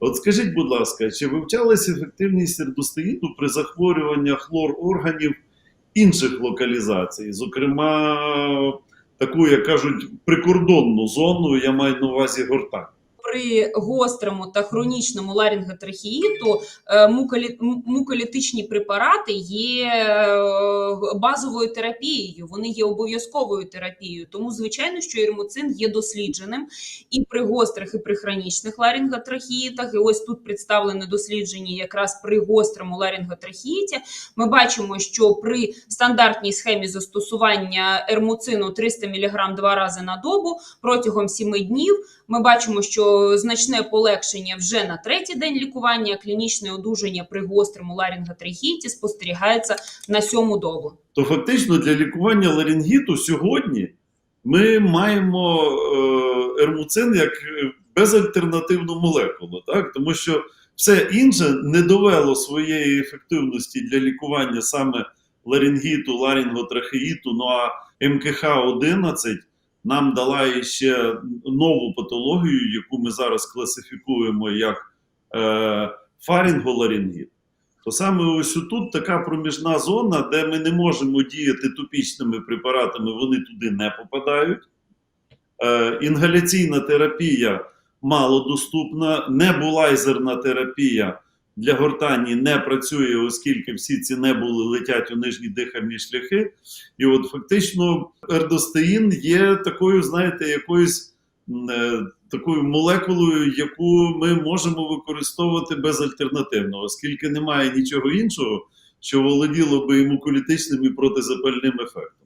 От скажіть, будь ласка, чи вивчалася ефективність ердостеїду при захворюваннях хлор органів інших локалізацій, зокрема, таку, як кажуть, прикордонну зону, я маю на увазі гортань? При гострому та хронічному ларинготрахеїту е, муколітичні препарати є е, базовою терапією, вони є обов'язковою терапією. Тому, звичайно, що ірмоцин є дослідженим і при гострих, і при хронічних ларинготрахеїтах. І ось тут представлено дослідження якраз при гострому ларинготрахеїті. Ми бачимо, що при стандартній схемі застосування ермуцину 300 мг два рази на добу протягом 7 днів ми бачимо, що значне полегшення вже на третій день лікування, клінічне одужання при гострому ларинготрахеїті спостерігається на сьому добу. То фактично для лікування ларингіту сьогодні ми маємо ермуцин як е, безальтернативну молекулу, так? тому що все інше не довело своєї ефективності для лікування саме ларингіту, ларинготрахеїту, ну а МКХ-11 нам дала ще нову патологію, яку ми зараз класифікуємо як е, фарінголарингіт. То саме ось тут така проміжна зона, де ми не можемо діяти топічними препаратами, вони туди не попадають. Е, інгаляційна терапія малодоступна, небулайзерна терапія для гортані не працює, оскільки всі ці небули летять у нижні дихальні шляхи. І от фактично ердостеїн є такою, знаєте, якоюсь е, такою молекулою, яку ми можемо використовувати безальтернативно, оскільки немає нічого іншого, що володіло би і муколітичним і протизапальним ефектом.